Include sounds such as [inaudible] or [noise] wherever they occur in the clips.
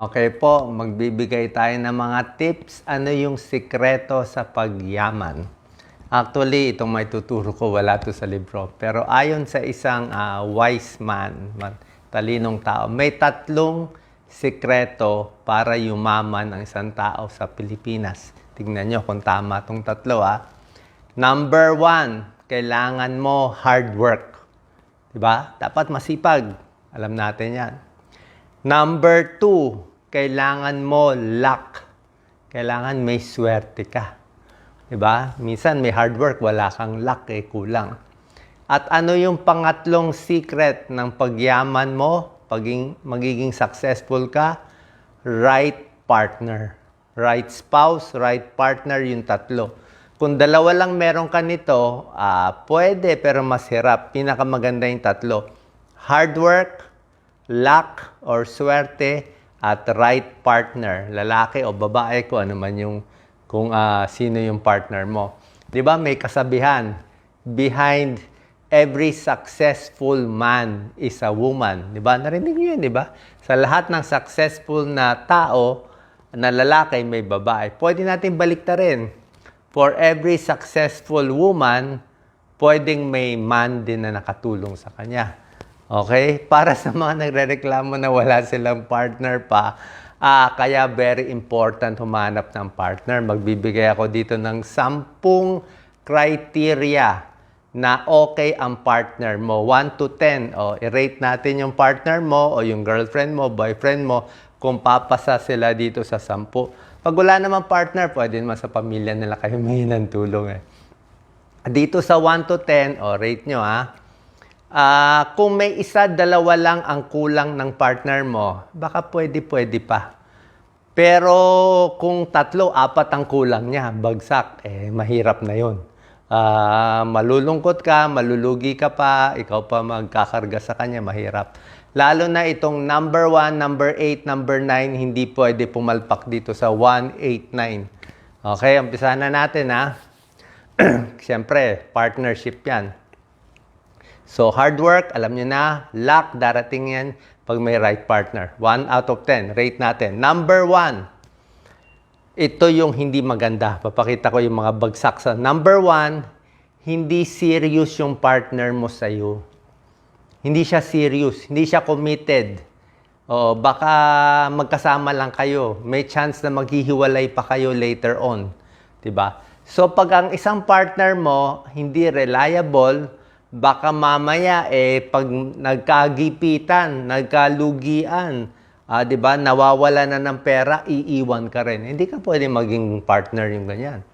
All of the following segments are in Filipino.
Okay po, magbibigay tayo ng mga tips. Ano yung sikreto sa pagyaman? Actually, itong may tuturo ko, wala to sa libro. Pero ayon sa isang ah, wise man, talinong tao, may tatlong sikreto para yumaman ang isang tao sa Pilipinas. Tignan nyo kung tama itong tatlo ah. Number one, kailangan mo hard work. Diba? Dapat masipag. Alam natin yan. Number two, kailangan mo luck. Kailangan may swerte ka. Diba? Minsan may hard work, wala kang luck eh, kulang. At ano yung pangatlong secret ng pagyaman mo, paging, magiging successful ka? Right partner. Right spouse, right partner, yung tatlo. Kung dalawa lang meron ka nito, ah, pwede pero mas hirap. Pinakamaganda yung tatlo. Hard work, luck or swerte at right partner, lalaki o babae ko ano man yung kung ah, sino yung partner mo. 'Di ba may kasabihan, behind every successful man is a woman. 'Di ba? Narinig niyo 'yun, 'di ba? Sa lahat ng successful na tao na lalaki may babae. Pwede natin baliktarin. For every successful woman, pwedeng may man din na nakatulong sa kanya. Okay? [laughs] Para sa mga nagrereklamo na wala silang partner pa, ah, kaya very important humanap ng partner. Magbibigay ako dito ng sampung criteria na okay ang partner mo. 1 to 10. O, i-rate natin yung partner mo o yung girlfriend mo, boyfriend mo, kung papasa sila dito sa 10. Pag wala namang partner, pwede naman sa pamilya nila kayo [laughs] may ng tulong eh. Dito sa 1 to 10, o rate nyo ha. Ah, kung may isa, dalawa lang ang kulang ng partner mo, baka pwede, pwede pa. Pero kung tatlo, apat ang kulang niya, bagsak, eh mahirap na yon. Ah, malulungkot ka, malulugi ka pa, ikaw pa magkakarga sa kanya, mahirap. Lalo na itong number 1, number 8, number 9, hindi pwede pumalpak dito sa 1, 8, 9. Okay, umpisa na natin ha. [clears throat] Siyempre, partnership yan. So, hard work, alam nyo na, luck, darating yan pag may right partner. 1 out of 10, rate natin. Number 1, ito yung hindi maganda. Papakita ko yung mga bagsak sa number 1, hindi serious yung partner mo sa'yo. Hindi siya serious, hindi siya committed. O baka magkasama lang kayo. May chance na maghihiwalay pa kayo later on. 'Di ba? So pag ang isang partner mo hindi reliable, baka mamaya eh pag nagkagipitan, nagkalugian, ah, 'di ba? Nawawala na ng pera, iiwan ka rin. Hindi ka pwede maging partner yung ganyan.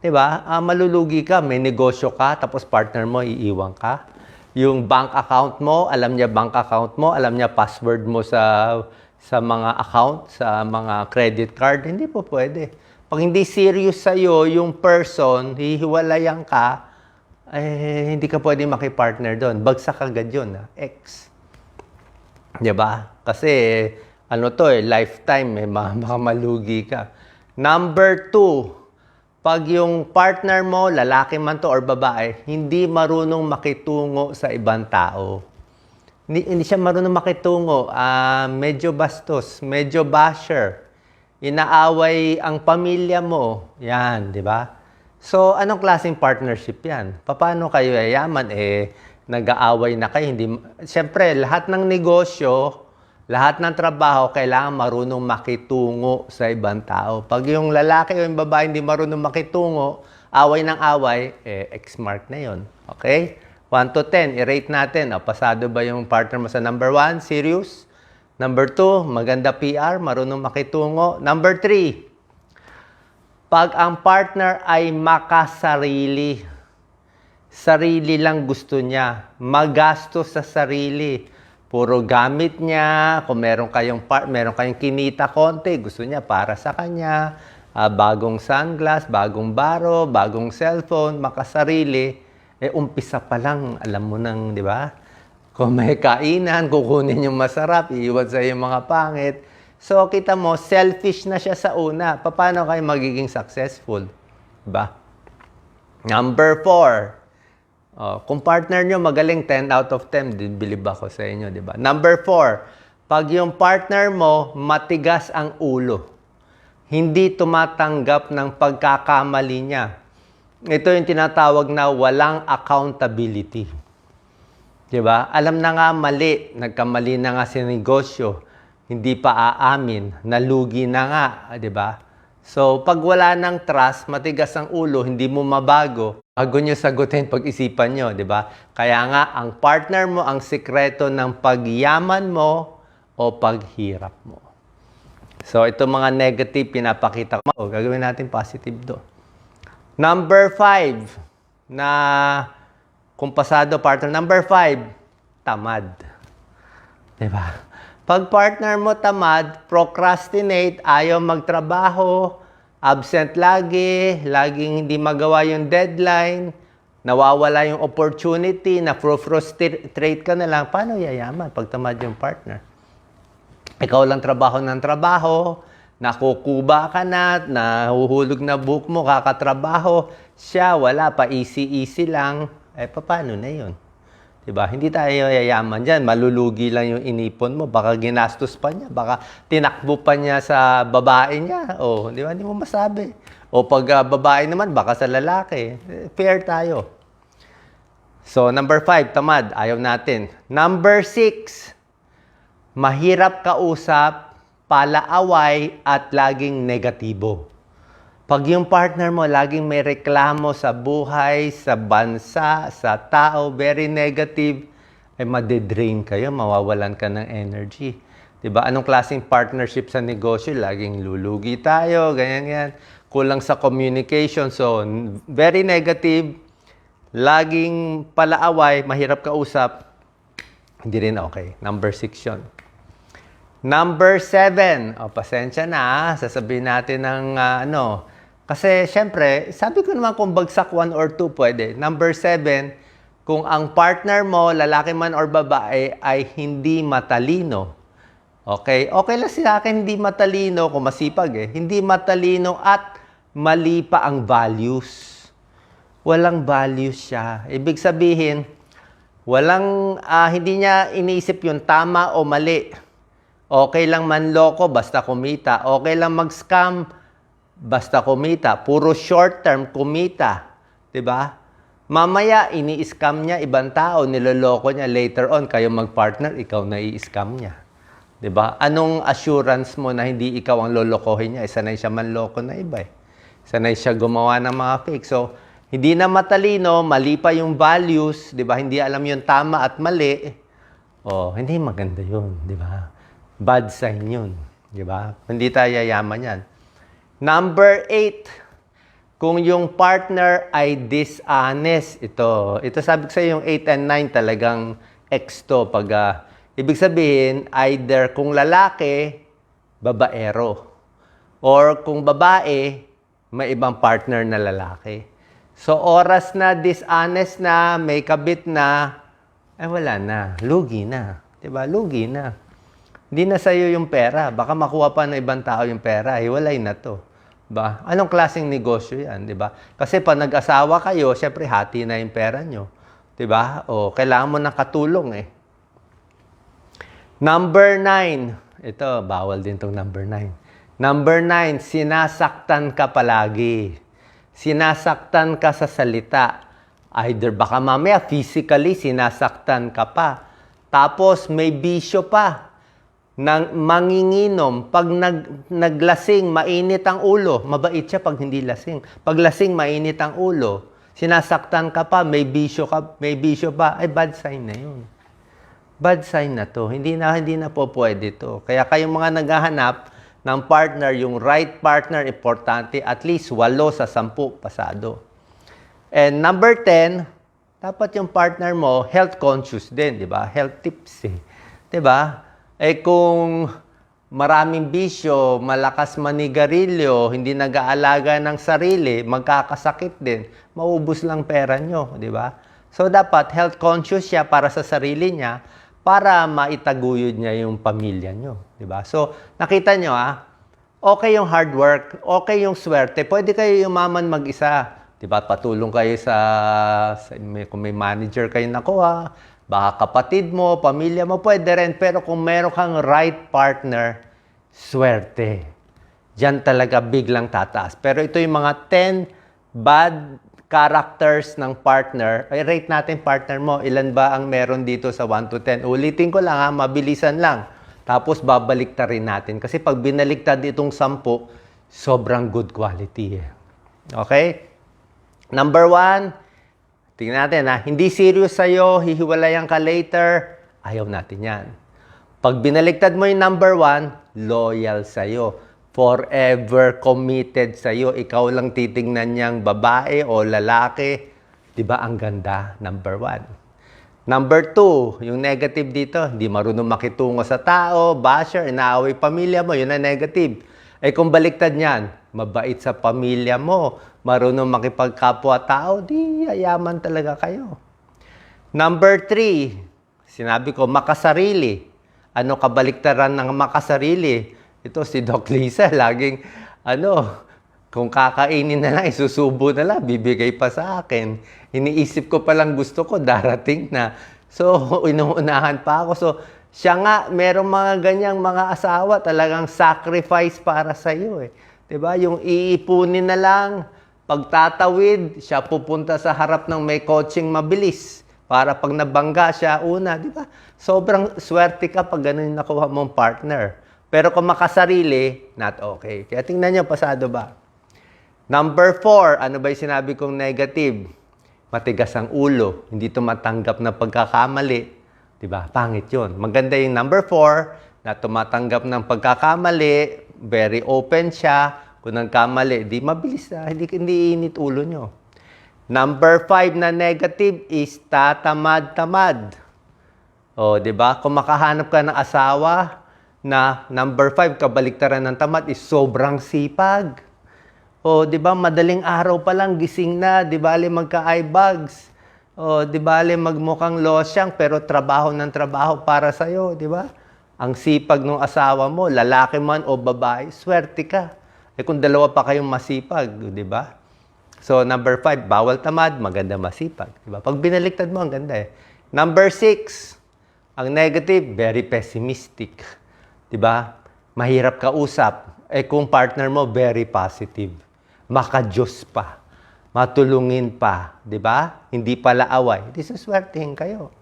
'Di ba? Ah, malulugi ka, may negosyo ka, tapos partner mo iiwan ka. Yung bank account mo, alam niya bank account mo, alam niya password mo sa sa mga account, sa mga credit card, hindi po pwede. Pag hindi serious sa iyo yung person, hihiwalayan ka, eh, hindi ka pwede makipartner doon. Bagsak agad yun, ah. X. Di ba? Kasi, ano to eh, lifetime, eh, ma- makamalugi ka. Number two, pag yung partner mo, lalaki man to or babae, hindi marunong makitungo sa ibang tao. Hindi, hindi siya marunong makitungo. Ah, medyo bastos, medyo basher. Inaaway ang pamilya mo. Yan, di ba? So, anong klaseng partnership yan? Paano kayo yayaman? Eh, nag-aaway na kayo. Hindi, Siyempre, lahat ng negosyo, lahat ng trabaho, kailangan marunong makitungo sa ibang tao. Pag yung lalaki o yung babae hindi marunong makitungo, away ng away, eh, X-mark na yon. Okay? 1 to 10, i-rate natin. O, pasado ba yung partner mo sa number 1? Serious? Number 2, maganda PR, marunong makitungo. Number 3, pag ang partner ay makasarili, sarili lang gusto niya, magastos sa sarili, puro gamit niya, kung meron kayong part, meron kayong kinita konti, gusto niya para sa kanya, ah, bagong sunglass, bagong baro, bagong cellphone, makasarili, eh umpisa pa lang, alam mo nang, di ba? Kung may kainan, kukunin yung masarap, iiwan sa yung mga pangit. So, kita mo, selfish na siya sa una. Paano kayo magiging successful? Diba? Number four, oh, kung partner nyo magaling, 10 out of 10, din believe ako sa inyo, di ba? Number four, Pag yung partner mo, matigas ang ulo. Hindi tumatanggap ng pagkakamali niya. Ito yung tinatawag na walang accountability. 'Di ba? Alam na nga mali, nagkamali na nga si negosyo, hindi pa aamin, nalugi na nga, 'di ba? So, pag wala ng trust, matigas ang ulo, hindi mo mabago, bago nyo sagutin pag-isipan nyo, di ba? Kaya nga, ang partner mo ang sikreto ng pagyaman mo o paghirap mo. So, ito mga negative, pinapakita ko. O, gagawin natin positive do. Number five, na kung pasado partner. Number five, tamad. Diba? Pag partner mo tamad, procrastinate, ayaw magtrabaho, absent lagi, laging hindi magawa yung deadline, nawawala yung opportunity, na frustrate ka na lang, paano yayaman pag tamad yung partner? Ikaw lang trabaho ng trabaho, nakukuba ka na, nahuhulog na buhok mo, kakatrabaho, siya wala pa, easy-easy lang, eh paano na yun? Diba? Hindi tayo yayaman dyan. Malulugi lang yung inipon mo. Baka ginastos pa niya. Baka tinakbo pa niya sa babae niya. O, di ba? Hindi mo masabi. O pag ah, babae naman, baka sa lalaki. Eh, Fair tayo. So, number five, tamad. Ayaw natin. Number six, mahirap kausap, palaaway, at laging negatibo. Pag yung partner mo laging may reklamo sa buhay, sa bansa, sa tao, very negative, ay madedrain kayo, mawawalan ka ng energy. 'Di ba? Anong klaseng partnership sa negosyo? Laging lulugi tayo, ganyan yan. Kulang sa communication. So, very negative. Laging palaaway, mahirap kausap. Hindi rin okay. Number six yun. Number seven. O, pasensya na. ah. Sasabihin natin ng ah, ano. Kasi, syempre, sabi ko naman kung bagsak one or two, pwede. Number seven, kung ang partner mo, lalaki man or babae, ay hindi matalino. Okay? Okay lang sa akin hindi matalino, kung masipag eh. Hindi matalino at mali pa ang values. Walang values siya. Ibig sabihin, walang, ah, hindi niya iniisip yung tama o mali. Okay lang manloko basta kumita. Okay lang mag-scam basta kumita. Puro short term kumita. 'Di ba? Mamaya ini-scam niya ibang tao, niloloko niya later on kayo mag-partner, ikaw na i-scam niya. 'Di ba? Anong assurance mo na hindi ikaw ang lolokohin niya? Eh, Sanay siya manloko na iba eh. Sanay siya gumawa ng mga fake. So, hindi na matalino, mali pa yung values, 'di ba? Hindi alam yung tama at mali. Oh, hindi maganda 'yun, 'di ba? Bad sign 'yun, 'di ba? Hindi tayo yayaman 'yan. Number eight, kung yung partner ay dishonest, ito. Ito sabi ko sa yung 8 and 9 talagang X to. Pag, ah, ibig sabihin, either kung lalaki, babaero. Or kung babae, may ibang partner na lalaki. So, oras na dishonest na, may kabit na, ay wala na. Lugi na. 'Di ba? Lugi na. Hindi na sa'yo yung pera. Baka makuha pa ng ibang tao yung pera. Hiwalay na to. Ba? Anong klaseng negosyo yan, di ba? Kasi pag nag-asawa kayo, syempre hati na yung pera nyo. Di ba? O, kailangan mo ng katulong eh. Number nine. Ito, bawal din tong number nine. Number nine, sinasaktan ka palagi. Sinasaktan ka sa salita. Either baka mamaya physically sinasaktan ka pa. Tapos may bisyo pa ng manginginom. Pag nag, naglasing, mainit ang ulo. Mabait siya pag hindi lasing. Pag lasing, mainit ang ulo. Sinasaktan ka pa, may bisyo ka, may bisyo pa, ay bad sign na yun. Bad sign na to. Hindi na, hindi na po pwede to. Kaya kayong mga naghahanap ng partner, yung right partner, importante, at least walo sa sampu pasado. And number 10, dapat yung partner mo health conscious din, di ba? Health tips eh. Di ba? Eh kung maraming bisyo, malakas manigarilyo, hindi nag-aalaga ng sarili, magkakasakit din, maubos lang pera nyo, di ba? So dapat health conscious siya para sa sarili niya, para maitaguyod niya yung pamilya nyo, di ba? So nakita nyo ah, okay yung hard work, okay yung swerte, pwede kayo yumaman mag-isa. Di ba? Patulong kayo sa, sa may, kung may manager kayo nakuha, baka kapatid mo, pamilya mo, pwede rin. Pero kung meron kang right partner, swerte. Diyan talaga biglang tataas. Pero ito yung mga 10 bad characters ng partner. Ay, rate natin partner mo. Ilan ba ang meron dito sa 1 to 10? Ulitin ko lang ha, mabilisan lang. Tapos babalik rin natin. Kasi pag binaliktad itong 10, sobrang good quality. eh. Okay? Number one, tingnan natin ha, hindi serious sa'yo, hihiwalayan ka later, ayaw natin yan. Pag binaliktad mo yung number one, loyal sa'yo. Forever committed sa'yo. Ikaw lang titingnan niyang babae o lalaki. Di ba ang ganda? Number one. Number two, yung negative dito, hindi marunong makitungo sa tao, basher, inaaway pamilya mo, yun ang negative. Eh kung baliktad niyan, mabait sa pamilya mo, marunong makipagkapwa-tao, di yayaman talaga kayo. Number three, sinabi ko, makasarili. Ano kabaliktaran ng makasarili? Ito si Doc Lisa, [laughs] laging, ano, kung kakainin na lang, isusubo na lang, bibigay pa sa akin. Iniisip ko palang gusto ko, darating na. So, [laughs] inuunahan pa ako. So, siya nga, merong mga ganyang mga asawa, talagang sacrifice para sa iyo eh. 'Di ba? Yung iipunin na lang, pagtatawid, siya pupunta sa harap ng may coaching mabilis para pag nabangga siya una, 'di ba? Sobrang swerte ka pag ganun yung nakuha mong partner. Pero kung makasarili, not okay. Kaya tingnan niyo, pasado ba? Number four, ano ba yung sinabi kong negative? Matigas ang ulo, hindi tumatanggap na pagkakamali. Di ba? Pangit yun. Maganda yung number four, na tumatanggap ng pagkakamali, very open siya. Kung nagkamali, di mabilis na, hindi, hindi init ulo nyo. Number five na negative is tatamad-tamad. O, di ba? Kung makahanap ka ng asawa na number five, kabaliktaran ng tamad is sobrang sipag. O, di ba, madaling araw pa lang gising na, di ba, magka-eye bags. O, di ba, magmukhang losyang, pero trabaho ng trabaho para sa'yo, di ba? Ang sipag ng asawa mo, lalaki man o babae, swerte ka. Eh kung dalawa pa kayong masipag, di ba? So, number five, bawal tamad, maganda masipag. Di ba? Pag binaliktad mo, ang ganda eh. Number six, ang negative, very pessimistic. Di ba? Mahirap kausap. Eh kung partner mo, very positive. Makajos pa. Matulungin pa. Di ba? Hindi pala away. Di suswertehin kayo.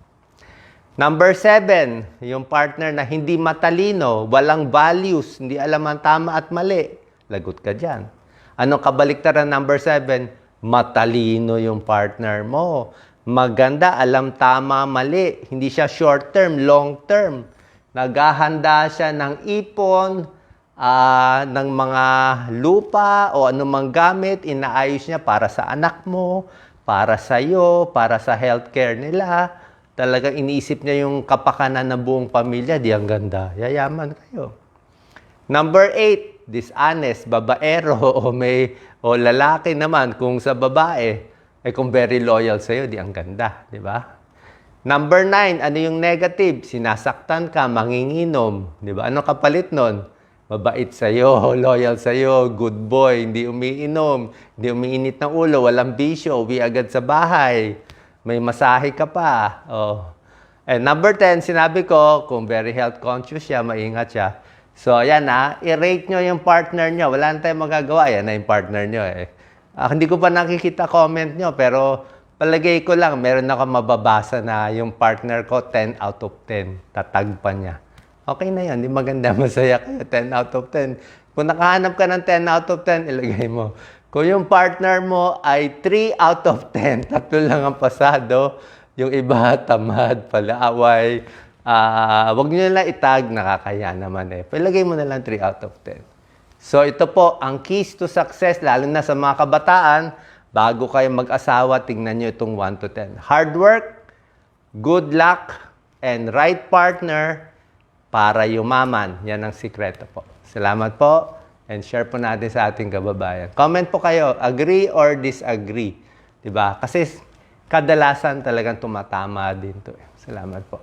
Number seven, yung partner na hindi matalino, walang values, hindi alam ang tama at mali. Lagot ka dyan. Anong kabaliktaran number seven? Matalino yung partner mo. Maganda, alam tama, mali. Hindi siya short term, long term. Naghahanda siya ng ipon, ah, ng mga lupa o anumang gamit, inaayos niya para sa anak mo, para sa iyo, para sa healthcare nila. Talagang iniisip niya yung kapakanan ng buong pamilya, di ang ganda. Yayaman kayo. Number eight, dishonest, babaero [laughs] o may o lalaki naman kung sa babae, eh kung very loyal sa'yo, di ang ganda, di ba? Number nine, ano yung negative? Sinasaktan ka, manginginom, di ba? Ano kapalit nun? Mabait sa'yo, [laughs] loyal sa'yo, good boy, hindi umiinom, hindi umiinit ng ulo, walang bisyo, uwi agad sa bahay, may masahe ka pa. Oh. And number 10, sinabi ko, kung very health conscious siya, maingat siya. So, ayan na, i-rate nyo yung partner nyo. Wala na tayong magagawa. Yan na yung partner nyo eh. Ah, hindi ko pa nakikita comment nyo, pero palagay ko lang, meron ako mababasa na yung partner ko, 10 out of 10. Tatag pa niya. Okay na yun, di maganda, masaya kayo, 10 out of 10. Kung nakahanap ka ng 10 out of 10, ilagay mo. Kung yung partner mo ay 3 out of 10, tatlo lang ang pasado, yung iba tamad, palaaway, ah wag niyo na lang itag, nakakaya naman eh. Ilagay mo na lang 3 out of 10. So ito po, ang keys to success, lalo na sa mga kabataan, bago kayo mag-asawa, tingnan nyo itong 1 to 10. Hard work, good luck, and right partner para yumaman. Yan ang sikreto po. Salamat po and share po natin sa ating kababayan. Comment po kayo, agree or disagree. 'Di ba? Kasi kadalasan talagang tumatama din to. eh. Salamat po.